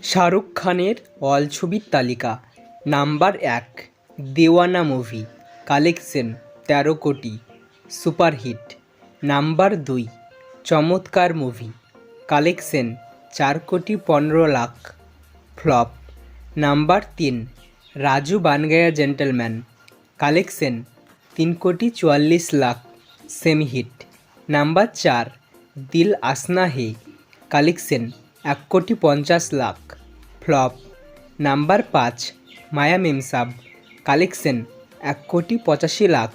শাহরুখ খানের অল ছবির তালিকা, নাম্বার এক, দেওয়ানা মুভি, কালেকশন তেরো কোটি, সুপারহিট। নাম্বার দুই, চমৎকার মুভি, কালেকশন চার কোটি পনেরো লাখ, ফ্লপ। নাম্বার তিন, রাজু বানগায়া জেন্টেলম্যান, কালেকশন তিন কোটি চুয়াল্লিশ লাখ সেমি হিট নাম্বার চার, দিল আসনা হে, কালেকশন এক কোটি পঞ্চাশ লাখ। ফ্লপ। নাম্বার পাঁচ, মায়া মেমসাব। কালেকশন, এক কোটি পঁচাশি লাখ।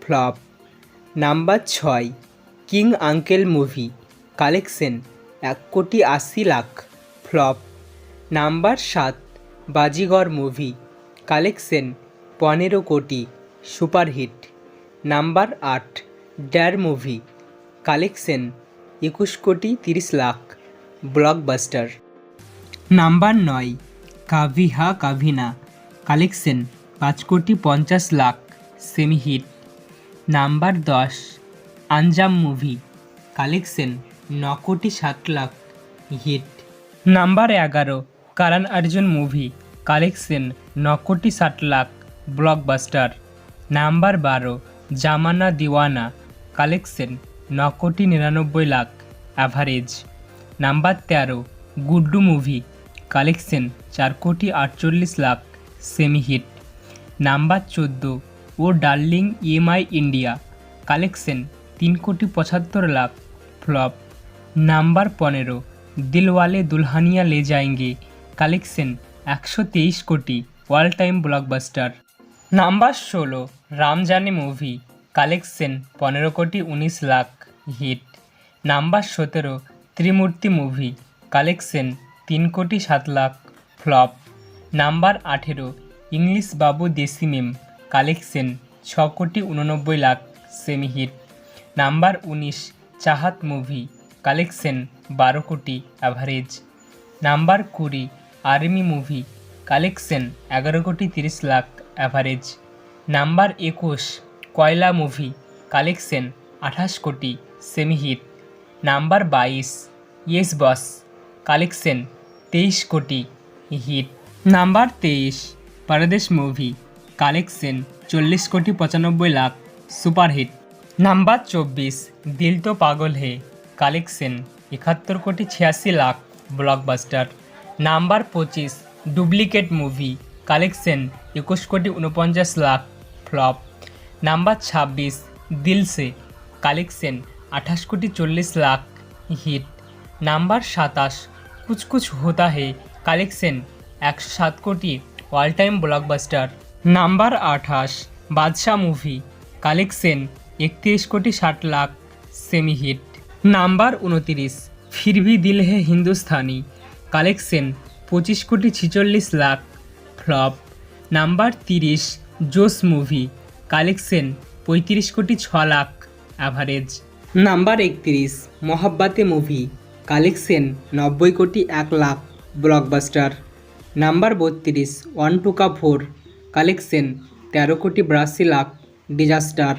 ফ্লপ। নাম্বার ছয়, কিং আঙ্কেল মুভি। কালেকশন, এক কোটি আশি লাখ। ফ্লপ। নাম্বার সাত, বাজিগর মুভি। কালেকশন, পনেরো কোটি। সুপারহিট। নাম্বার আট, ড্যার মুভি। কালেকশন, একুশ কোটি তিরিশ লাখ। ব্লকবাস্টার। নাম্বার নয়, কাভি হা কাভি না। কালেকশন, পাঁচ কোটি পঞ্চাশ লাখ সেমি হিট নাম্বার দশ, আঞ্জাম মুভি। কালেকশন, ন কোটি সাত লাখ, হিট। নাম্বার এগারো, কারণ অর্জুন মুভি। কালেকশন, ন কোটি ষাট লাখ, ব্লকবাস্টার। নাম্বার বারো, জামানা দিওয়ানা। কালেকশন, ন কোটি নিরানব্বই লাখ, অ্যাভারেজ। নাম্বার তেরো গুড্ডু মুভি, কালেকশন, চার কোটি আটচল্লিশ লাখ, সেমি হিট। নাম্বার চোদ্দ, ও ডার্লিং ইএমআই ইন্ডিয়া, কালেকশন, তিন কোটি পঁচাত্তর লাখ, ফ্লপ। নাম্বার পনেরো, দিলওয়ালে দুলহানিয়া লে যায়েঙ্গে, কালেকশন, একশো তেইশ কোটি, ওয়াল টাইম ব্লকবাস্টার। নাম্বার ষোলো, রামজানি মুভি, কালেকশন, পনেরো কোটি উনিশ লাখ, হিট। নাম্বার সতেরো ত্রিমূর্তি মুভি কালেকশন তিন কোটি সাত লাখ ফ্লপ নাম্বার আঠেরো, ইংলিশ বাবু দেশি মেম কালেকশন ছ কোটি উননব্বই লাখ সেমি হিট নাম্বার উনিশ, চাহাত মুভি কালেকশন বারো কোটি অ্যাভারেজ নাম্বার কুড়ি আর্মি মুভি কালেকশন এগারো কোটি তিরিশ লাখ অ্যাভারেজ নাম্বার একুশ, কয়লা মুভি কালেকশন আঠাশ কোটি সেমি হিট নাম্বার বাইশ ইয়েস বস কালেকশন তেইশ কোটি। হিট। নাম্বার তেইশ। পারদেশ মুভি কালেকশন চল্লিশ কোটি পঁচানব্বই লাখ। সুপারহিট নাম্বার চব্বিশ। দিল তো পাগল হে। কালেকশন একাত্তর কোটি ছিয়াশি লাখ। ব্লকবাস্টার নাম্বার পঁচিশ। ডুপ্লিকেট মুভি কালেকশন একুশ কোটি উনপঞ্চাশ লাখ। ফ্লপ নাম্বার ছাব্বিশ। দিলসে কালেকশন আঠাশ কোটি চল্লিশ লাখ। হিট নাম্বার সাতাশ। কুছ হোতা হে, কালেকশন, একশো সাত কোটি অল টাইম ব্লকবাস্টার নাম্বার আঠাশ বাদশা মুভি কালেকশন, একত্রিশ কোটি ষাট লাখ সেমি হিট নাম্বার উনতিরিশ ফিরভি দিল হে হিন্দুস্তানি, কালেকশন, পঁচিশ কোটি ছিচল্লিশ লাখ ফ্লপ নাম্বার তিরিশ, জোস মুভি কালেকশন, পঁয়ত্রিশ কোটি ছ লাখ অ্যাভারেজ নাম্বার একত্রিশ, মহাব্বাতে মুভি কালেকশন নব্বই কোটি এক লাখ ব্লকবাস্টার নাম্বার বত্রিশ, ওয়ান টুকা ফোর, কালেকশন তেরো কোটি বিরাশি লাখ ডিজাস্টার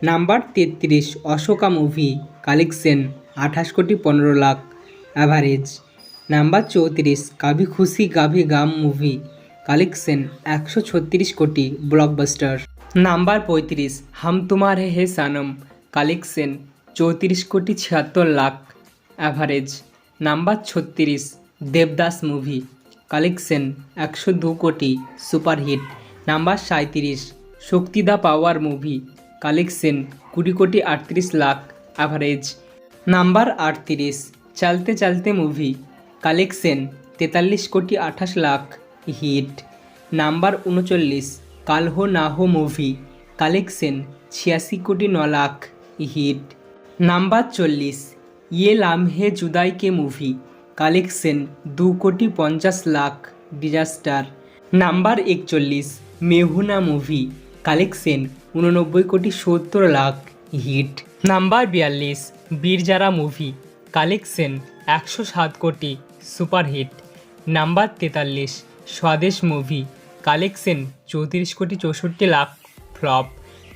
নাম্বার তেত্রিশ, অশোকা মুভি কালেকশন আঠাশ কোটি পনেরো লাখ অ্যাভারেজ নাম্বার চৌত্রিশ, কাভি খুশি গাভি গাম মুভি কালেকশন একশো ছত্রিশ কোটি ব্লকবাস্টার নাম্বার পঁয়ত্রিশ, হাম তুমার হে হে সানম, কালেকশন চৌত্রিশ কোটি ছিয়াত্তর লাখ অ্যাভারেজ নাম্বার ছত্রিশ দেবদাস মুভি কালেকশন একশো দু কোটি সুপারহিট নাম্বার সাঁত্রিশ শক্তিদা পাওয়ার মুভি কালেকশন কুড়ি কোটি আটত্রিশ লাখ অ্যাভারেজ নাম্বার আটত্রিশ চালতে চালতে মুভি কালেকশন তেতাল্লিশ কোটি আঠাশ লাখ হিট নাম্বার উনচল্লিশ কালহো নাহো মুভি কালেকশন ছিয়াশি কোটি ন লাখ হিট নাম্বার চল্লিশ ইয়ে লামহে জুদাই কে মুভি। কালেকশন, দু কোটি পঞ্চাশ লাখ, ডিজাস্টার। নাম্বার একচল্লিশ, মেহুনা মুভি। কালেকশন, উননব্বই কোটি সত্তর লাখ, হিট। নাম্বার বিয়াল্লিশ, বীরজারা মুভি। কালেকশন, একশো সাত কোটি, সুপারহিট। নাম্বার তেতাল্লিশ, স্বদেশ মুভি। কালেকশন, চৌত্রিশ কোটি চৌষট্টি লাখ, ফ্লপ।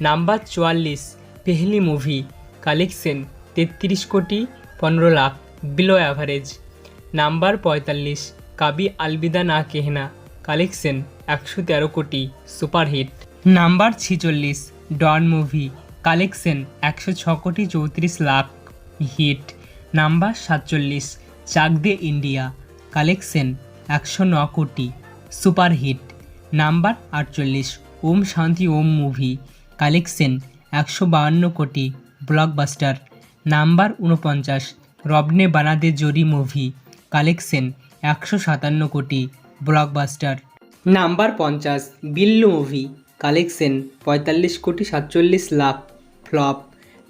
নাম্বার চুয়াল্লিশ, পেহলি মুভি। কালেকশন, তেত্রিশ কোটি পনেরো লাখ বিলো অ্যাভারেজ নাম্বার পঁয়তাল্লিশ, কাবি আলবিদা না কেহনা কালেকশন একশো তেরো কোটি সুপারহিট নাম্বার ছিচল্লিশ ডন মুভি কালেকশন একশো ছ কোটি চৌত্রিশ লাখ হিট নাম্বার সাতচল্লিশ, চাক দে ইন্ডিয়া কালেকশন একশো ন কোটি সুপারহিট নাম্বার আটচল্লিশ, ওম শান্তি ওম মুভি কালেকশন একশো বাহান্ন কোটি ব্লকবাস্টার নাম্বার উনপঞ্চাশ রবনে বানাদে জরি মুভি, কালেকশন একশো সাতান্ন কোটি, ব্লকবাস্টার। নাম্বার পঞ্চাশ, বিল্লু মুভি, কালেকশন পঁয়তাল্লিশ কোটি সাতচল্লিশ লাখ, ফ্লপ।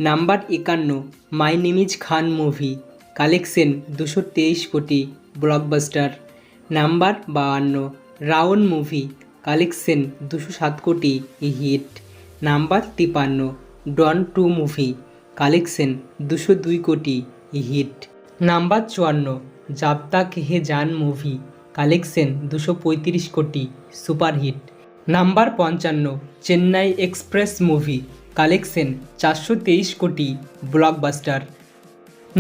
নাম্বার একান্ন, মাই নিমিজ খান মুভি, কালেকশন দুশো তেইশ কোটি, ব্লকবাস্টার। নাম্বার বাহান্ন রাউন মুভি, কালেকশন দুশো সাত কোটি, হিট। নাম্বার তিপান্ন, ডন টু মুভি কালেকশন দুশো দুই কোটি হিট। নাম্বার চুয়ান্ন জাব তাক হে জান মুভি কালেকশন দুশো পঁয়ত্রিশ কোটি সুপারহিট নাম্বার পঞ্চান্ন, চেন্নাই এক্সপ্রেস মুভি কালেকশন চারশো তেইশ কোটি ব্লকবাস্টার।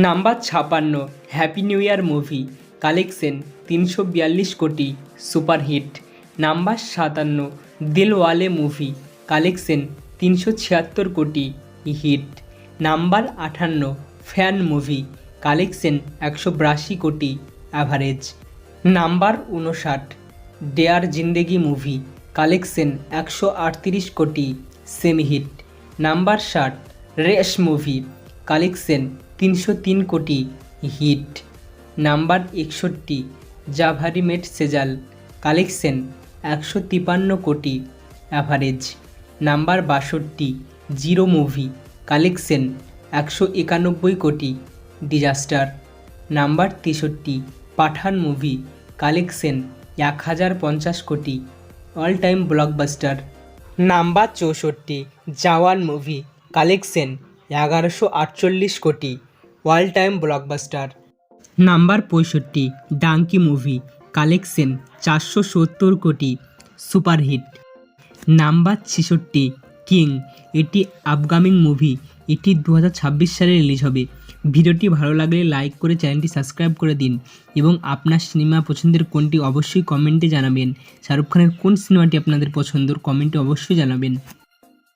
নাম্বার ছাপান্ন, Happy New Year movie collection তিনশো বিয়াল্লিশ কোটি সুপারহিট নাম্বার সাতান্ন, দিলওয়ালে মুভি কালেকশন তিনশো ছিয়াত্তর কোটি হিট। নাম্বার আটান্ন ফ্যান মুভি কালেকশন একশো বিরাশি কোটি অ্যাভারেজ নাম্বার উনষাট ডেয়ার জিন্দেগি মুভি কালেকশন একশো আটত্রিশ কোটি সেমি হিট নাম্বার ষাট রেশ মুভি কালেকশন তিনশো তিন কোটি হিট নাম্বার একষট্টি জাভারি মেট সেজাল কালেকশন একশো তিপান্ন কোটি অ্যাভারেজ নাম্বার বাষট্টি জিরো মুভি কালেকশন একশো একানব্বই কোটি। ডিজাস্টার। নাম্বার তেষট্টি, পাঠান মুভি, কালেকশন এক হাজার পঞ্চাশ কোটি। All time blockbuster. নাম্বার চৌষট্টি, জাওয়ান মুভি, কালেকশন এগারোশো আটচল্লিশ কোটি। All time blockbuster. নাম্বার পঁয়ষট্টি, ডাঙ্কি মুভি, কালেকশন চারশো সত্তর কোটি। সুপারহিট। নাম্বার ছেষট্টি কিং এটি আপকামিং মুভি এটি দু হাজার ছাব্বিশ সালে রিলিজ হবে। ভিডিওটি ভালো লাগলে লাইক করে চ্যানেলটি সাবস্ক্রাইব করে দিন এবং আপনার সিনেমা পছন্দের কোনটি অবশ্যই কমেন্টে জানাবেন। শাহরুখ খানের কোন সিনেমাটি আপনাদের পছন্দ কমেন্টে অবশ্যই জানাবেন।